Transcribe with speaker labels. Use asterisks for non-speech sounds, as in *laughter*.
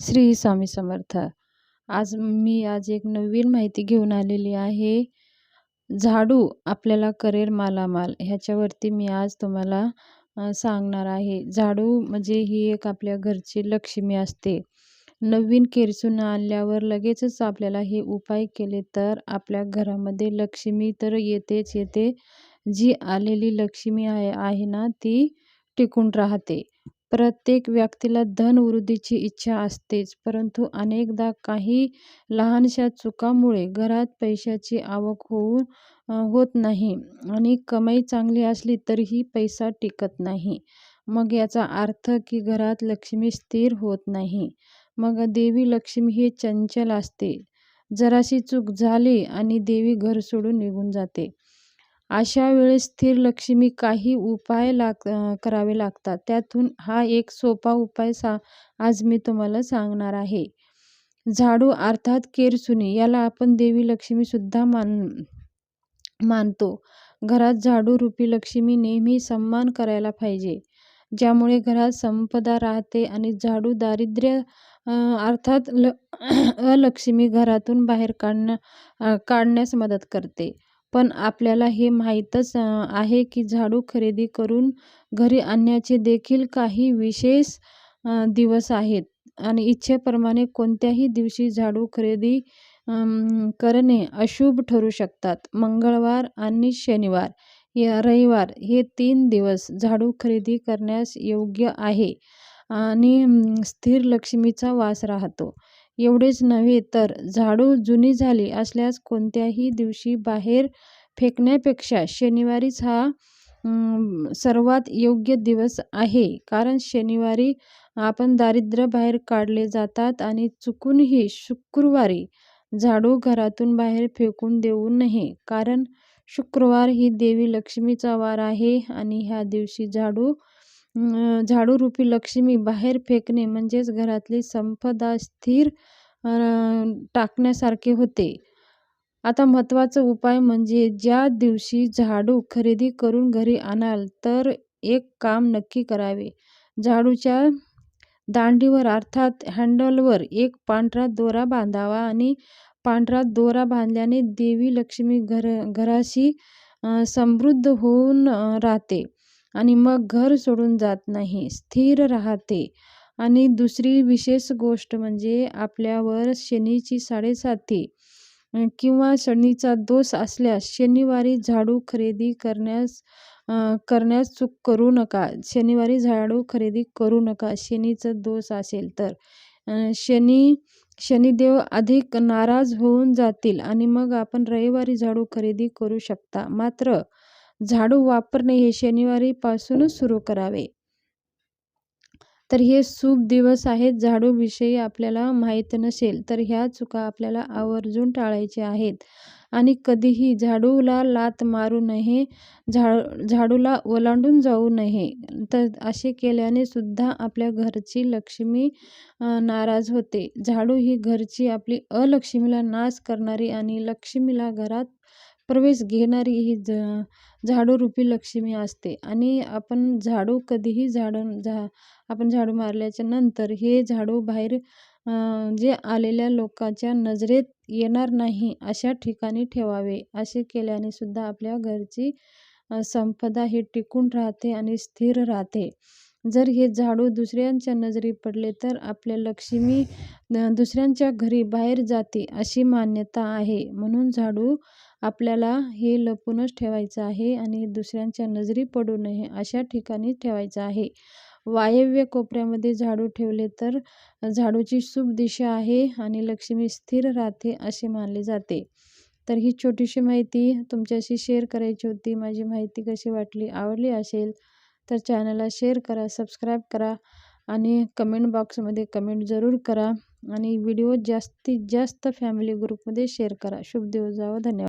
Speaker 1: श्री स्वामी समर्थ. आज मी आज एक नवीन माहिती घेऊन आलेली आहे. झाडू आपल्याला करेल मालामाल ह्याच्यावरती मी आज तुम्हाला सांगणार आहे. झाडू म्हणजे ही एक आपल्या घरची लक्ष्मी असते. नवीन केरसून आणल्यावर लगेचच आपल्याला हे उपाय केले तर आपल्या घरामध्ये लक्ष्मी तर येतेच येते. जी आलेली लक्ष्मी आहे आहे ना ती टिकून राहते. प्रत्येक व्यक्तीला धन वृद्धीची इच्छा असतेच परंतु अनेकदा काही लहानशा चुकामुळे घरात पैशाची आवक होऊ होत नाही आणि कमाई चांगली असली तरीही पैसा टिकत नाही. मग याचा अर्थ की घरात लक्ष्मी स्थिर होत नाही. मग देवी लक्ष्मी हे चंचल असते. जराशी चूक झाली आणि देवी घर सोडून निघून जाते. अशा वेळेस स्थिर लक्ष्मी काही उपाय लाग करावे लागतात. त्यातून हा एक सोपा उपाय सा आज मी तुम्हाला सांगणार आहे. झाडू अर्थात केरसुनी याला आपण देवी लक्ष्मीसुद्धा मान मानतो. घरात झाडू रूपी लक्ष्मी नेहमी सन्मान करायला पाहिजे. ज्यामुळे घरात संपदा राहते आणि झाडू दारिद्र्य अर्थात ल *clears throat* अलक्ष्मी घरातून बाहेर काढण्या काढण्यास मदत करते. पण आपल्याला हे माहीतच आहे की झाडू खरेदी करून घरी आणण्याचे देखील काही विशेष दिवस आहेत. आणि इच्छेप्रमाणे कोणत्याही दिवशी झाडू खरेदी करणे अशुभ ठरू शकतात. मंगळवार आणि शनिवार या रविवार हे तीन दिवस झाडू खरेदी करण्यास योग्य आहे. आणि स्थिर लक्ष्मीचा वास राहतो. एवढेच नव्हे तर झाडू जुनी झाली असल्यास कोणत्याही दिवशी बाहेर फेकण्यापेक्षा शनिवारीच हा सर्वात योग्य दिवस आहे. कारण शनिवारी आपण दारिद्र्य बाहेर काढले जातात आणि चुकूनही शुक्रवारी झाडू घरातून बाहेर फेकून देऊ नये. कारण शुक्रवार ही देवी लक्ष्मीचा वार आहे आणि ह्या दिवशी झाडू झाडूरूपी लक्ष्मी बाहेर फेकणे म्हणजेच घरातली संपदा स्थिर टाकण्यासारखे होते. आता महत्त्वाचा उपाय म्हणजे ज्या दिवशी झाडू खरेदी करून घरी आणाल तर एक काम नक्की करावे. झाडूच्या दांडीवर अर्थात हँडलवर एक पांढरा दोरा बांधावा आणि पांढरा दोरा बांधल्याने देवी लक्ष्मी घर घराशी समृद्ध होऊन राहते. आणि मग घर सोडून जात नाही स्थिर राहते. आणि दुसरी विशेष गोष्ट म्हणजे आपल्यावर शनीची साडेसाती किंवा शनीचा दोष असल्यास शनिवारी झाडू खरेदी करण्यास करण्यास चूक करू नका. शनिवारी झाडू खरेदी करू नका. शनीचा दोष असेल तर. शनी शनिदेव अधिक नाराज होऊन जातील आणि मग आपण रविवारी झाडू खरेदी करू शकता. मात्र झाडू वापरणे हे शनिवारीपासूनच सुरू करावे. तर हे शुभ दिवस आहेत झाडूविषयी आपल्याला माहीत नसेल तर ह्या चुका आपल्याला आवर्जून टाळायच्या आहेत. आणि कधीही झाडूला लात मारू नये झा झाडूला ओलांडून जाऊ नये तर असे केल्याने सुद्धा आपल्या घरची लक्ष्मी नाराज होते. झाडू ही घरची आपली अलक्ष्मीला नाश करणारी आणि लक्ष्मीला घरात प्रवेश घेणारी ही ज झाडूरूपी लक्ष्मी असते. आणि आपण झाडू कधीही झाडून झा आपण झाडू मारल्याच्या नंतर हे झाडू बाहेर जे आलेल्या लोकांच्या नजरेत येणार नाही अशा ठिकाणी ठेवावे. असे केल्याने सुद्धा आपल्या घरची संपदा ही टिकून राहते आणि स्थिर राहते. जर हे झाडू दुसऱ्यांच्या नजरी पडले तर आपल्या लक्ष्मी दुसऱ्यांच्या घरी बाहेर जाते अशी मान्यता आहे. म्हणून झाडू आपल्याला हे लपूनच ठेवायचं आहे आणि दुसऱ्यांच्या नजरी पडू नये अशा ठिकाणी ठेवायचं आहे. वायव्य कोपऱ्यामध्ये झाडू ठेवले तर झाडूची शुभ दिशा आहे आणि लक्ष्मी स्थिर राहते असे मानले जाते. तर ही छोटीशी माहिती तुमच्याशी शेअर करायची होती. माझी माहिती कशी वाटली आवडली असेल तर चॅनलला शेअर करा सबस्क्राईब करा आणि कमेंट बॉक्समध्ये कमेंट जरूर करा आणि व्हिडिओ जास्तीत जास्त फॅमिली ग्रुपमध्ये शेअर करा. शुभ दिवस जावं. धन्यवाद.